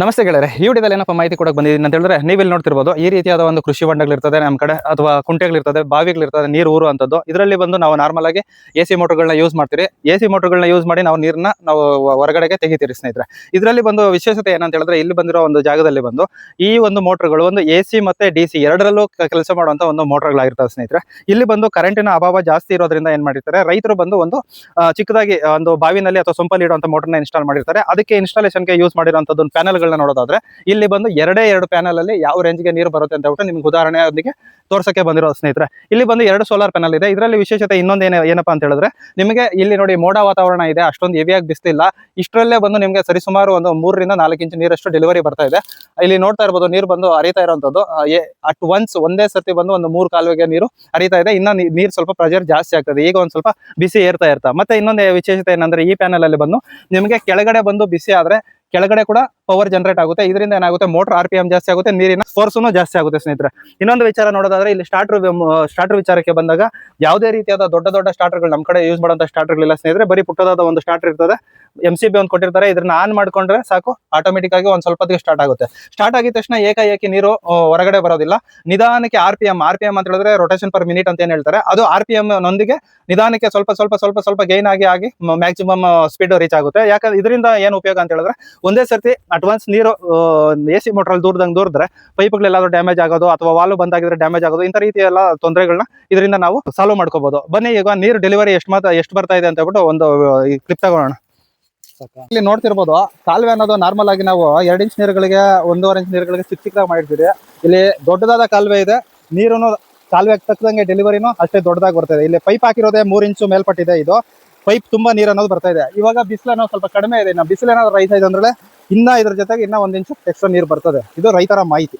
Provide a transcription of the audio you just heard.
ನಮಸ್ತೆ ಗೆಳೆಯರೆ, ಈ ವಿಡಿಯೋದಲ್ಲಿ ಏನಪ್ಪ ಮಾಹಿತಿ ಕೊಡಕ್ಕೆ ಬಂದಿದ್ದೀನಿ ಅಂತ ಹೇಳಿದ್ರೆ ನೀವು ಇಲ್ಲಿ ನೋಡ್ತಿರ್ಬೋದು, ಈ ರೀತಿಯಾದ ಒಂದು ಕೃಷಿ ಹೊಂಡಗಳಿರ್ತದೆ ನಮ್ಮ ಕಡೆ, ಅಥವಾ ಕುಂಟೆಗಳಿರ್ತದೆ, ಬಾವಿಗಳಿರ್ತದೆ, ನೀರು ಊರು ಅಂತದ್ದು. ಇದರಲ್ಲಿ ಬಂದು ನಾವು ನಾರ್ಮಲ್ ಆಗಿ ಎ ಸಿ ಮೋಟರ್ಗಳನ್ನ ಯೂಸ್ ಮಾಡ್ತೀರಿ. ಎ ಸಿ ಮೋಟರ್ಗಳನ್ನ ಯೂಸ್ ಮಾಡಿ ನಾವು ನೀರನ್ನ ನಾವು ಹೊರಗಡೆಗೆ ತೆಗಿತೀರಿ ಸ್ನೇಹಿತರೆ. ಇದರಲ್ಲಿ ಬಂದು ವಿಶೇಷತೆ ಏನಂತ ಹೇಳಿದ್ರೆ, ಇಲ್ಲಿ ಬಂದಿರೋ ಒಂದು ಜಾಗದಲ್ಲಿ ಬಂದು, ಈ ಒಂದು ಮೋಟರ್ಗಳು ಒಂದು ಎ ಸಿ ಮತ್ತೆ ಡಿ ಸಿ ಎರಡರಲ್ಲೂ ಕೆಲಸ ಮಾಡುವಂಥ ಒಂದು ಮೋಟರ್ಗಳಾಗಿರ್ತವೆ ಸ್ನೇಹಿತರೆ. ಇಲ್ಲಿ ಬಂದು ಕರೆಂಟಿನ ಅಭಾವ ಜಾಸ್ತಿ ಇರೋದ್ರಿಂದ ಏನು ಮಾಡಿರ್ತಾರೆ, ರೈತರು ಬಂದು ಒಂದು ಚಿಕ್ಕದಾಗಿ ಒಂದು ಬಾವಿನಲ್ಲಿ ಅಥವಾ ಸೊಂಪಲ್ಲಿ ಇಡುವಂಥ ಮೋಟರ್ನ ಇನ್ಸ್ಟಾಲ್ ಮಾಡಿರ್ತಾರೆ. ಅದಕ್ಕೆ ಇನ್ಸ್ಟಾಲೇಷನ್ಗೆ ಯೂಸ್ ಮಾಡಿರೋಂಥದ್ದು ಒಂದು ಪ್ಯಾನಲ್ಗಳನ್ನ ನೋಡೋದಾದ್ರೆ ಇಲ್ಲಿ ಬಂದು ಎರಡೇ ಎರಡು ಪ್ಯಾನಲ್ ಅಲ್ಲಿ ಯಾವ ರೇಂಜ್ಗೆ ನೀರು ಬರುತ್ತೆ ಅಂತ ಹೇಳ್ಬಿಟ್ಟು ನಿಮ್ಗೆ ಉದಾಹರಣೆಯೊಂದಿಗೆ ತೋರ್ಸಕ್ಕೆ ಬಂದಿರೋ ಸ್ನೇಹಿತರೆ. ಇಲ್ಲಿ ಬಂದು ಎರಡು ಸೋಲಾರ್ ಪ್ಯಾನಲ್ ಇದೆ. ಇದರಲ್ಲಿ ವಿಶೇಷತೆ ಇನ್ನೊಂದು ಏನ ಏನಪ್ಪಾ ಅಂತ ಹೇಳಿದ್ರೆ ನಿಮಗೆ ಇಲ್ಲಿ ನೋಡಿ ಮೋಡ ವಾತಾವರಣ ಇದೆ. ಅಷ್ಟೊಂದು ಹೆವಿಯಾಗಿ ಬಿಸ್ತಿಲ್ಲ ಇಷ್ಟರಲ್ಲೇ ಬಂದು ನಿಮಗೆ ಸರಿಸುಮಾರು ಒಂದು ಮೂರರಿಂದ ನಾಲ್ಕು ಇಂಚು ನೀರಷ್ಟು ಡೆಲಿವರಿ ಬರ್ತಾ ಇದೆ. ಇಲ್ಲಿ ನೋಡ್ತಾ ಇರ್ಬೋದು ನೀರು ಬಂದು ಹರಿತಾ ಇರುವಂತದ್ದು ಅಟ್ ಒನ್ಸ್ ಒಂದೇ ಸರ್ತಿ ಬಂದು ಒಂದು ಮೂರು ಕಾಲುವೆಗೆ ನೀರು ಹರಿತಾ ಇದೆ. ಇನ್ನ ನೀರು ಸ್ವಲ್ಪ ಪ್ರೆಜರ್ ಜಾಸ್ತಿ ಆಗ್ತದೆ ಈಗ ಒಂದು ಸ್ವಲ್ಪ ಬಿಸಿ ಏರ್ತಾ ಇರ್ತಾ. ಮತ್ತೆ ಇನ್ನೊಂದು ವಿಶೇಷತೆ ಏನಂದ್ರೆ ಈ ಪ್ಯಾನಲ್ ಅಲ್ಲಿ ಬಂದು ನಿಮಗೆ ಕೆಳಗಡೆ ಬಂದು ಬಿಸಿ ಆದ್ರೆ ಕೆಳಗಡೆ ಕೂಡ ಪವರ್ ಜನರೇಟ್ ಆಗುತ್ತೆ. ಇದರಿಂದ ಏನಾಗುತ್ತೆ? ಮೋಟರ್ ಆರ್ ಪಿ ಎಂ ಜಾಸ್ತಿ ಆಗುತ್ತೆ, ನೀರಿನ ಫೋರ್ಸೂ ಜಾಸ್ತಿ ಆಗುತ್ತೆ ಸ್ನೇಹಿತರೆ. ಇನ್ನೊಂದು ವಿಚಾರ ನೋಡೋದಾದ್ರೆ, ಇಲ್ಲಿ ಸ್ಟಾರ್ಟರ್ ಸ್ಟಾರ್ಟರ್ ವಿಚಾರಕ್ಕೆ ಬಂದಾಗ ಯಾವುದೇ ರೀತಿಯಾದ ದೊಡ್ಡ ದೊಡ್ಡ ಸ್ಟಾರ್ಟರ್ಗಳು ನಮ್ಮ ಕಡೆ ಯೂಸ್ ಮಾಡುವಂತ ಸ್ಟಾರ್ಟರ್ಗಳಿಲ್ಲ ಸ್ನೇಹಿತರೆ. ಬರೀ ಪುಟ್ಟದಾದ ಒಂದು ಸ್ಟಾರ್ಟರ್ ಇರ್ತದೆ. ಎಂ ಸಿ ಬಿ ಒಂದು ಕೊಟ್ಟಿರ್ತಾರೆ. ಇದನ್ನ ಆನ್ ಮಾಡ್ಕೊಂಡ್ರೆ ಸಾಕು ಆಟೋಮೆಟಿಕ್ ಆಗಿ ಒಂದ್ ಸ್ವಲ್ಪ ಹೊತ್ತಿಗೆ ಸ್ಟಾರ್ಟ್ ಆಗುತ್ತೆ. ಸ್ಟಾರ್ಟ್ ಆಗಿದ ತಕ್ಷಣ ಏಕಾಏಕಿ ನೀರು ಹೊರಗಡೆ ಬರೋದಿಲ್ಲ. ನಿಧಾನಕ್ಕೆ R P M R P M ಅಂತ ಹೇಳಿದ್ರೆ ರೊಟೇಷನ್ ಪರ್ ಮಿನಿಟ್ ಅಂತ ಏನ್ ಹೇಳ್ತಾರೆ, ಅದು ಆರ್ ಪಿ ಎಂ ನೊಂದಿಗೆ ನಿಧಾನಕ್ಕೆ ಸ್ವಲ್ಪ ಸ್ವಲ್ಪ ಸ್ವಲ್ಪ ಸ್ವಲ್ಪ ಗೈನ್ ಆಗಿ ಆಗಿ ಮ್ಯಾಕ್ಸಿಮಮ್ ಸ್ಪೀಡ್ ರೀಚ್ ಆಗುತ್ತೆ. ಯಾಕಂದ್ರೆ ಇದರಿಂದ ಏನು ಉಪಯೋಗ ಅಂತ ಹೇಳಿದ್ರೆ, ಒಂದೇ ಸರ್ತಿ ಅಡ್ವಾನ್ಸ್ ನೀರು ಎ ಸಿ ಮೋಟ್ರಲ್ಲಿ ದೂರದಂಗೆ ದೂರಿದ್ರೆ ಪೈಪ್ಗಳೆಲ್ಲಾದ್ರೂ ಡ್ಯಾಮೇಜ್ ಆಗೋದು ಅಥವಾ ವಾಲು ಬಂದಾಗಿದ್ರೆ ಡ್ಯಾಮೇಜ್ ಆಗೋದು, ಇಂಥ ರೀತಿ ಎಲ್ಲ ತೊಂದರೆಗಳನ್ನ ಇದರಿಂದ ನಾವು ಸಾಲ್ವ್ ಮಾಡ್ಕೋಬಹುದು ಬನ್ನಿ ಈಗ ನೀರು ಡೆಲಿವರಿ ಎಷ್ಟು ಮಾತ್ರ, ಎಷ್ಟು ಬರ್ತಾ ಇದೆ ಅಂತ ಹೇಳ್ಬಿಟ್ಟು ಒಂದು ಕ್ಲಿಪ್ ತಗೋಣ. ಇಲ್ಲಿ ನೋಡ್ತಿರ್ಬೋದು ಕಾಲುವೆ ಅನ್ನೋದು ನಾರ್ಮಲ್ ಆಗಿ ನಾವು ಎರಡು ಇಂಚ್ ನೀರುಗಳಿಗೆ, ಒಂದೂವರೆ ಇಂಚ್ ನೀರುಗಳಿಗೆ ಚಿಕ್ಕ ಚಿಕ್ಕದಾಗಿ ಮಾಡಿರ್ತೀವಿ. ಇಲ್ಲಿ ದೊಡ್ಡದಾದ ಕಾಲುವೆ ಇದೆ, ನೀರುನು ಕಾಲುವೆಗೆ ತಕ್ಕದಂಗೆ ಡೆಲಿವರಿನೂ ಅಷ್ಟೇ ದೊಡ್ಡದಾಗಿ ಬರ್ತಾ ಇಲ್ಲಿ ಪೈಪ್ ಹಾಕಿರೋದೇ ಮೂರು ಇಂಚು ಮೇಲ್ಪಟ್ಟಿದೆ ಇದು. ಪೈಪ್ ತುಂಬಾ ನೀರು ಅನ್ನೋದು ಬರ್ತಾ ಇದೆ. ಇವಾಗ ಬಿಸಿಲು ಅನ್ನೋದು ಸ್ವಲ್ಪ ಕಡಿಮೆ ಇದೆ. ಇನ್ನು ಬಿಸಿಲು ಏನಾದ್ರು ರೈಸ್ ಇದೆ ಅಂದ್ರೆ ಇನ್ನ ಇದ್ರ ಜೊತೆಗೆ ಇನ್ನ ಒಂದ್ ಇಂಚು ಎಕ್ಸ್ಟ್ರಾ ನೀರು ಬರ್ತದೆ. ಇದು ರೈತರ ಮಾಹಿತಿ.